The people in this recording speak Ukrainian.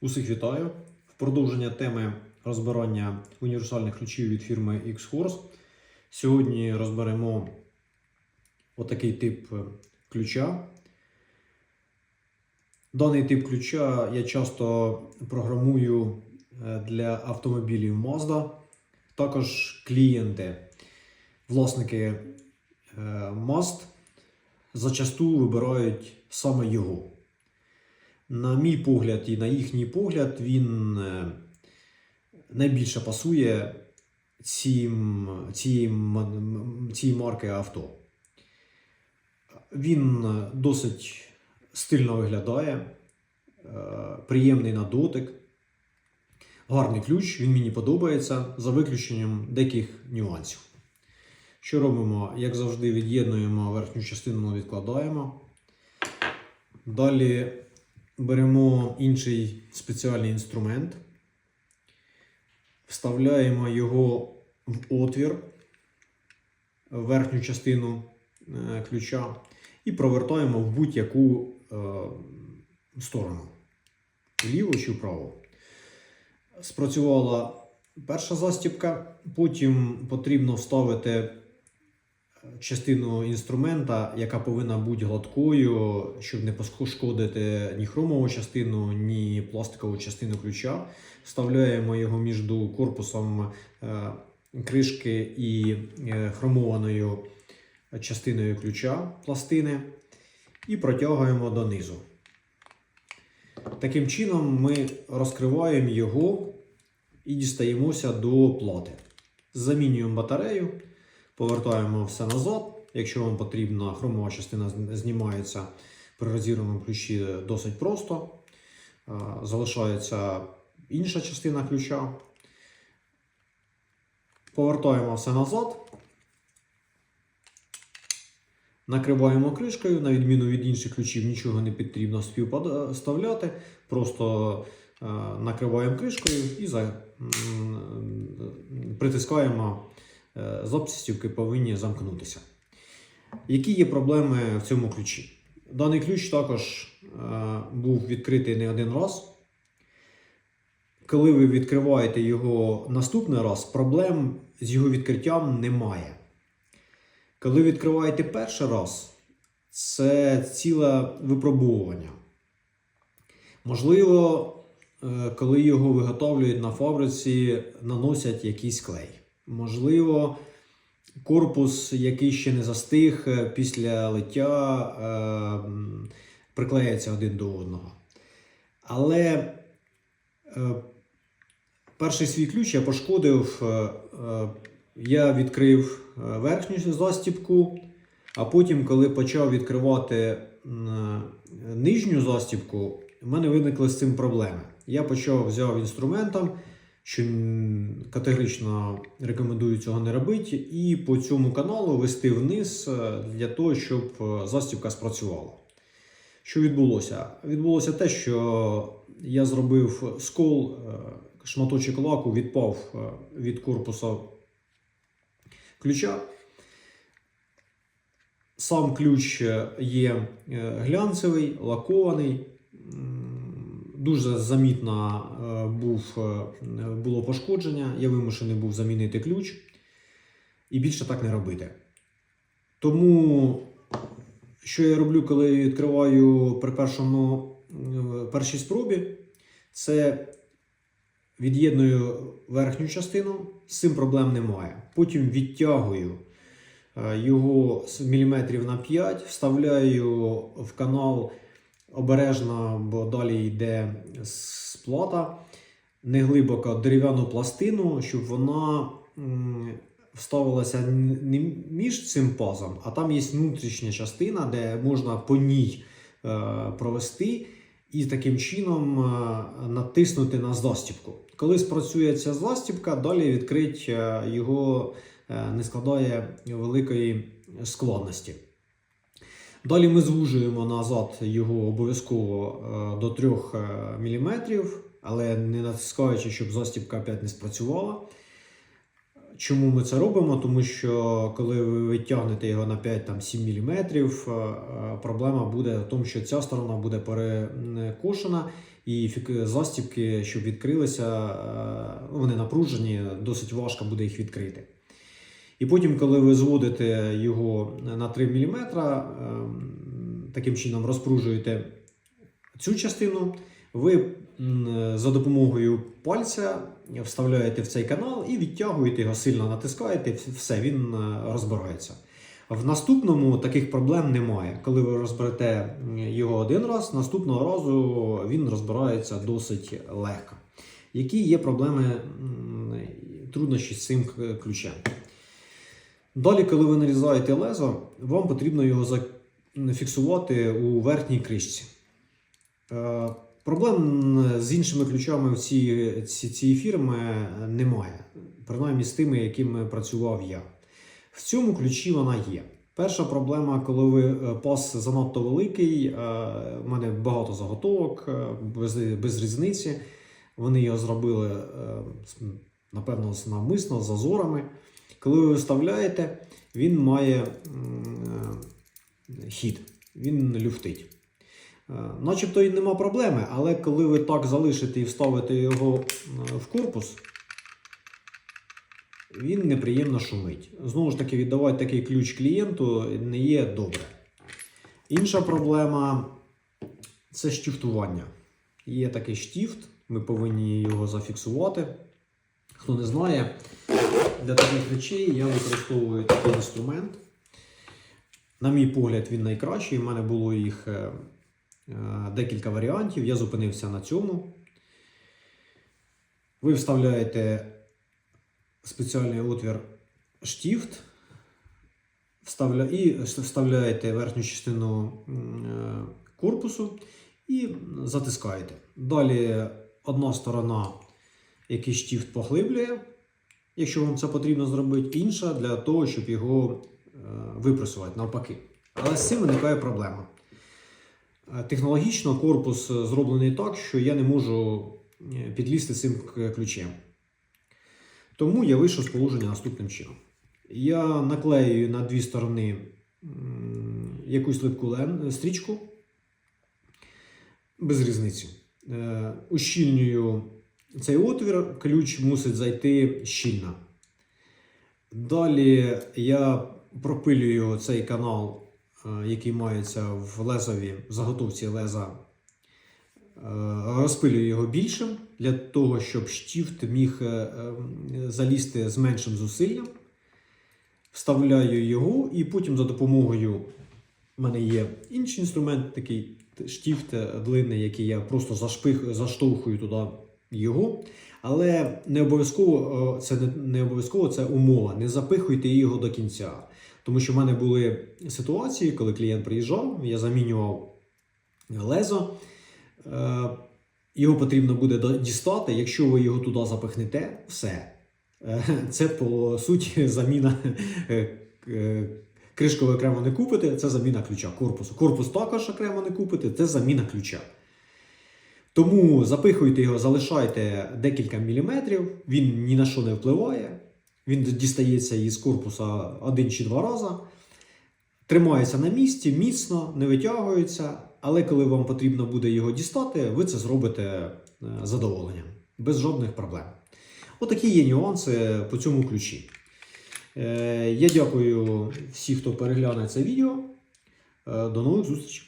Усіх вітаю. В продовження теми розбирання універсальних ключів від фірми X-Horse. Сьогодні розберемо отакий тип е, ключа. Даний тип ключа я часто програмую е, для автомобілів Mazda. Також клієнти, власники е, зачасту вибирають саме його. На мій погляд і на їхній погляд, він е, найбільше пасує цим, цієї, м- цієї марки авто. Він досить стильно виглядає, е, приємний на дотик. Гарний ключ, він мені подобається, за виключенням деяких нюансів. Що робимо? Як завжди, від'єднуємо верхню частину, відкладаємо. Далі беремо інший спеціальний інструмент, вставляємо його в отвір, в верхню частину е, ключа і провертаємо в будь-яку е, сторону, вліво чи вправо. Спрацювала перша застібка, потім потрібно вставити частину інструмента, яка повинна бути гладкою, щоб не пошкодити ні хромову частину, ні пластикову частину ключа. Вставляємо його між корпусом е, кришки і е, хромованою частиною ключа пластини і протягуємо донизу. Таким чином ми розкриваємо його і дістаємося до плати. Замінюємо батарею. Повертаємо все назад. Якщо вам потрібна хромова частина знімається при розірваному ключі досить просто. Е, Залишається інша частина ключа. Повертаємо все назад. Накриваємо кришкою, на відміну від інших ключів, нічого не потрібно співставляти. Просто е, накриваємо кришкою і притискаємо е, запчастівки повинні замкнутися. Які є проблеми в цьому ключі? Даний ключ також е, був відкритий не один раз. Коли ви відкриваєте його наступний раз, проблем з його відкриттям немає. Коли відкриваєте перший раз, це ціле випробовування. Можливо, е, коли його виготовлюють на фабриці, наносять якийсь клей. Можливо, корпус, який ще не застиг е, після лиття, е, один до одного. Але е, перший свій ключ я пошкодив. е, Я відкрив верхню застібку, а потім, коли почав відкривати нижню застібку, в мене виникли з цим проблеми. Я почав взяв інструментом, що категорично рекомендую цього не робити, і по цьому каналу вести вниз е, для того, щоб е, застібка спрацювала. Що відбулося? Відбулося те, що я зробив скол, е, шматочок лаку відпав від корпуса ключа. Сам ключ є глянцевий, лакований. Дуже замітно е, був, е, було пошкодження. Я вимушений був замінити ключ і більше так не робити. Тому, що я роблю, коли відкриваю при першому, е, першій спробі, це від'єдную верхню частину, з цим проблем немає. Потім відтягую його з міліметрів на 5, вставляю в канал обережно, бо далі йде сплата, неглибоко дерев'яну пластину, щоб вона вставилася не між цим пазом, а там є внутрішня частина, де можна по ній е, провести і таким чином е, натиснути на застібку. Коли спрацює ця застібка, далі відкрить е, його не складає великої складності. Далі ми звужуємо назад його обов'язково е, до 3 мм, але не натискаючи, щоб застібка опять не спрацювала. чому ми це робимо? Тому що коли ви витягнете його на 5-7 мм, проблема буде в тому, що ця сторона буде перекошена, і застібки, щоб відкрилися, е, вони напружені, досить важко буде їх відкрити. І потім, коли ви зводите його на 3 мм, таким чином розпружуєте цю частину, ви за допомогою пальця вставляєте в цей канал і відтягуєте його, сильно натискаєте, все, він е, розбирається. В наступному таких проблем немає. Коли ви розберете його один раз, наступного разу він розбирається досить легко. Які є проблеми труднощі з цим ключем? Далі, коли ви нарізаєте лезо, вам потрібно його зафіксувати у верхній кришці. Е, Проблем з іншими ключами в цій, ці, цієї фірми немає, принаймні з тими, якими працював я. В цьому ключі вона є. Перша проблема, коли ви е, пас занадто великий, е, в мене багато заготовок, е, без, без різниці. Вони його зробили, е, напевно, навмисно, з зазорами. Коли ви виставляєте, він має е, хід, він люфтить. Е, Начебто і нема проблеми, але коли ви так залишите і вставите його е, в корпус, він неприємно шумить. Знову ж таки, віддавати такий ключ клієнту не є добре. Інша проблема це штифтування. Є такий штифт, ми повинні його зафіксувати. Хто не знає, для таких речей я використовую такий інструмент. На мій погляд, він найкращий. У мене було їх е, е, декілька варіантів. Я зупинився на цьому. Ви вставляєте спеціальний отвір вставля... і вставляєте верхню частину е, корпусу і затискаєте. Далі одна сторона якийсь штифт поглиблює, якщо вам це потрібно зробити, інша для того, щоб його е, випресувати навпаки. Але з цим виникає проблема. Е, Технологічно корпус е, зроблений так, що я не можу е, підлізти цим ключем. Тому я вийшов з положення наступним чином. Я наклеюю на дві сторони якусь липку стрічку без різниці. Ущільнюю цей отвір, ключ мусить зайти щільно. Далі я пропилюю цей канал, е, який мається в лезові, в заготовці леза, е, розпилюю його більшим для того, щоб штифт міг е, залізти з меншим зусиллям. Вставляю його і потім за допомогою в мене є інший інструмент, такий штифт е, длинний, який я просто зашпих, заштовхую туди його. Але не обов'язково е, це не, обов'язково це умова. Не запихуйте його до кінця. Тому що в мене були ситуації, коли клієнт приїжджав, я замінював лезо. Е, Його потрібно буде дістати. Якщо ви його туди запихнете, все. Е, Це по суті заміна кришку ви окремо не купите, це заміна ключа корпусу. Корпус також окремо не купите, це заміна ключа. Тому запихуйте його, залишайте декілька міліметрів, він ні на що не впливає. Він дістається із корпуса один чи два рази. Тримається на місці, міцно, не витягується. Але коли вам потрібно буде його дістати, ви це зробите е, задоволенням, без жодних проблем. Отакі є нюанси по цьому ключі. Е, Я дякую всім, хто перегляне це відео. Е, До нових зустрічей!